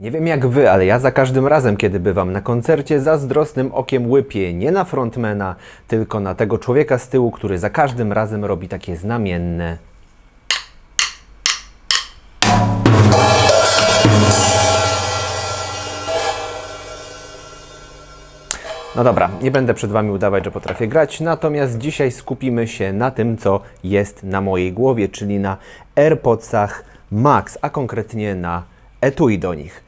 Nie wiem jak wy, ale ja za każdym razem, kiedy bywam na koncercie, zazdrosnym okiem łypię nie na frontmana, tylko na tego człowieka z tyłu, który za każdym razem robi takie znamienne. No dobra, nie będę przed Wami udawać, że potrafię grać, natomiast dzisiaj skupimy się na tym, co jest na mojej głowie, czyli na AirPodsach Max, a konkretnie na etui do nich.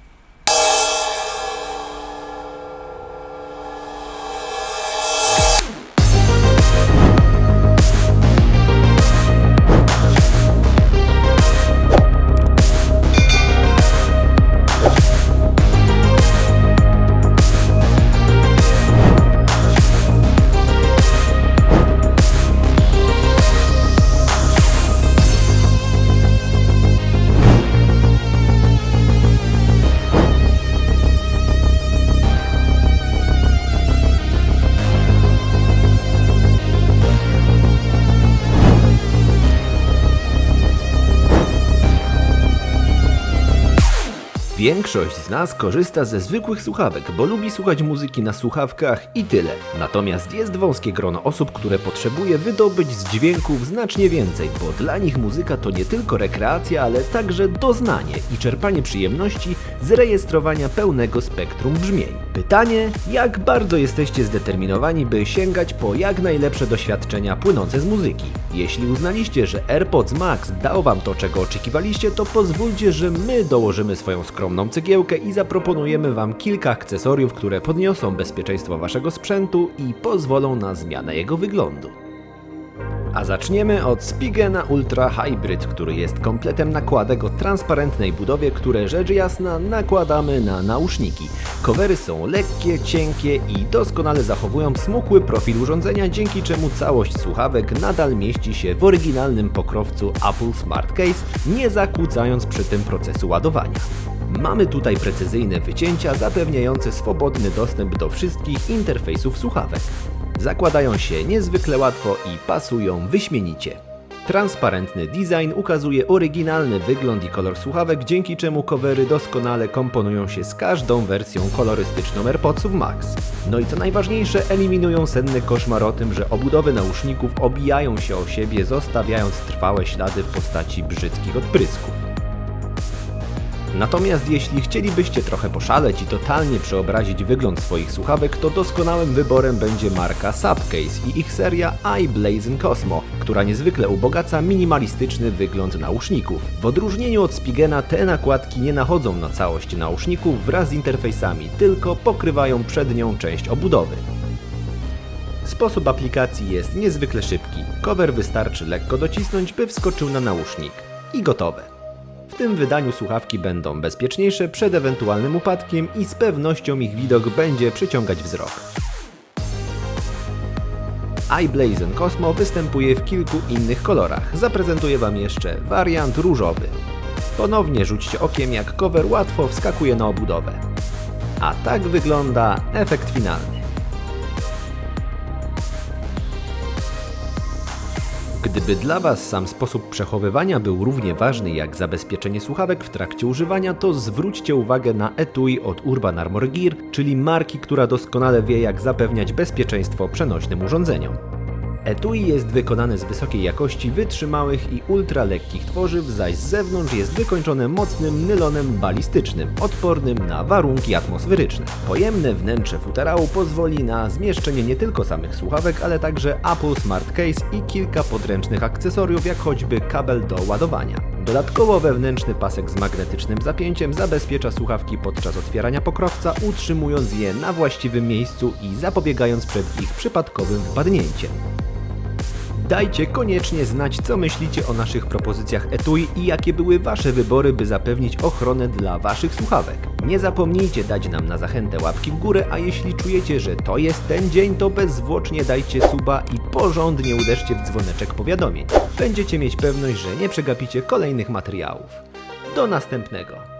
Większość z nas korzysta ze zwykłych słuchawek, bo lubi słuchać muzyki na słuchawkach i tyle. Natomiast jest wąskie grono osób, które potrzebuje wydobyć z dźwięków znacznie więcej, bo dla nich muzyka to nie tylko rekreacja, ale także doznanie i czerpanie przyjemności z rejestrowania pełnego spektrum brzmień. Pytanie, jak bardzo jesteście zdeterminowani, by sięgać po jak najlepsze doświadczenia płynące z muzyki? Jeśli uznaliście, że AirPods Max dał Wam to, czego oczekiwaliście, to pozwólcie, że my dołożymy swoją skromną cegiełkę i zaproponujemy Wam kilka akcesoriów, które podniosą bezpieczeństwo Waszego sprzętu i pozwolą na zmianę jego wyglądu. A zaczniemy od Spigena Ultra Hybrid, który jest kompletem nakładek o transparentnej budowie, które rzecz jasna nakładamy na nauszniki. Covery są lekkie, cienkie i doskonale zachowują smukły profil urządzenia, dzięki czemu całość słuchawek nadal mieści się w oryginalnym pokrowcu Apple Smart Case, nie zakłócając przy tym procesu ładowania. Mamy tutaj precyzyjne wycięcia zapewniające swobodny dostęp do wszystkich interfejsów słuchawek. Zakładają się niezwykle łatwo i pasują wyśmienicie. Transparentny design ukazuje oryginalny wygląd i kolor słuchawek, dzięki czemu covery doskonale komponują się z każdą wersją kolorystyczną AirPodsów Max. No i co najważniejsze, eliminują senny koszmar o tym, że obudowy nauszników obijają się o siebie, zostawiając trwałe ślady w postaci brzydkich odprysków. Natomiast jeśli chcielibyście trochę poszaleć i totalnie przeobrazić wygląd swoich słuchawek, to doskonałym wyborem będzie marka Subcase i ich seria iBlazon Cosmo, która niezwykle ubogaca minimalistyczny wygląd nauszników. W odróżnieniu od Spigena te nakładki nie nachodzą na całość nauszników wraz z interfejsami, tylko pokrywają przednią część obudowy. Sposób aplikacji jest niezwykle szybki. Cover wystarczy lekko docisnąć, by wskoczył na nausznik. I gotowe. W tym wydaniu słuchawki będą bezpieczniejsze przed ewentualnym upadkiem i z pewnością ich widok będzie przyciągać wzrok. iBlazon Cosmo występuje w kilku innych kolorach. Zaprezentuję Wam jeszcze wariant różowy. Ponownie rzućcie okiem jak cover łatwo wskakuje na obudowę. A tak wygląda efekt finalny. Gdyby dla Was sam sposób przechowywania był równie ważny jak zabezpieczenie słuchawek w trakcie używania, to zwróćcie uwagę na etui od Urban Armor Gear, czyli marki, która doskonale wie jak zapewniać bezpieczeństwo przenośnym urządzeniom. Etui jest wykonane z wysokiej jakości wytrzymałych i ultra lekkich tworzyw, zaś z zewnątrz jest wykończone mocnym nylonem balistycznym, odpornym na warunki atmosferyczne. Pojemne wnętrze futerału pozwoli na zmieszczenie nie tylko samych słuchawek, ale także Apple Smart Case i kilka podręcznych akcesoriów, jak choćby kabel do ładowania. Dodatkowo wewnętrzny pasek z magnetycznym zapięciem zabezpiecza słuchawki podczas otwierania pokrowca, utrzymując je na właściwym miejscu i zapobiegając przed ich przypadkowym wpadnięciem. Dajcie koniecznie znać, co myślicie o naszych propozycjach etui i jakie były Wasze wybory, by zapewnić ochronę dla Waszych słuchawek. Nie zapomnijcie dać nam na zachętę łapki w górę, a jeśli czujecie, że to jest ten dzień, to bezzwłocznie dajcie suba i porządnie uderzcie w dzwoneczek powiadomień. Będziecie mieć pewność, że nie przegapicie kolejnych materiałów. Do następnego.